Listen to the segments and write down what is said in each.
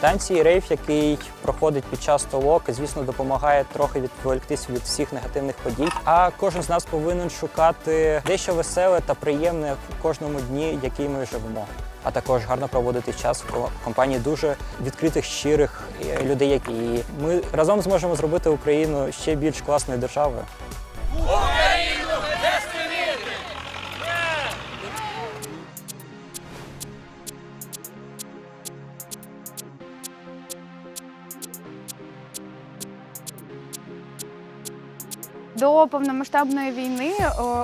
Танці рейв, який проходить під час толок, звісно, допомагає трохи відволіктись від всіх негативних подій. А кожен з нас повинен шукати дещо веселе та приємне в кожному дні, який ми живемо. А також гарно проводити час в компанії дуже відкритих, щирих е, людей, які ми разом зможемо зробити Україну ще більш класною державою. До повномасштабної війни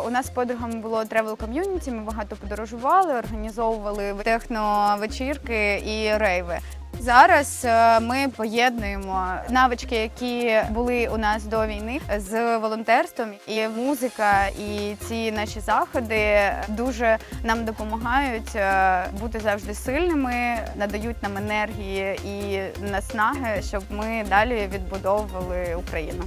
у нас з подругами було тревел ком'юніті. Ми багато подорожували, організовували техновечірки і рейви. Зараз е, ми поєднуємо навички, які були у нас до війни, з волонтерством. І музика, і ці наші заходи дуже нам допомагають е, бути завжди сильними, надають нам енергії і наснаги, щоб ми далі відбудовували Україну.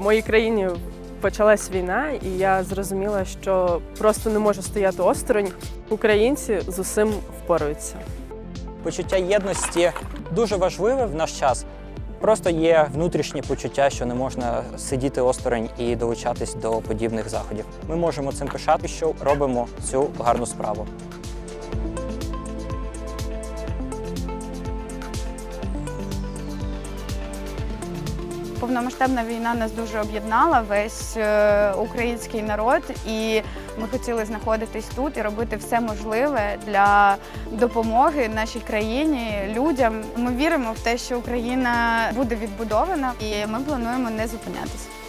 Моїй країні почалась війна, і я зрозуміла, що просто не можу стояти осторонь. Українці з усім впораються. Почуття єдності дуже важливе в наш час. Просто є внутрішнє почуття, що не можна сидіти осторонь і долучатись до подібних заходів. Ми можемо цим пишати, що робимо цю гарну справу. Повномасштабна війна нас дуже об'єднала весь е, український народ, і ми хотіли знаходитись тут і робити все можливе для допомоги нашій країні, людям. Ми віримо в те, що Україна буде відбудована, і ми плануємо не зупинятися.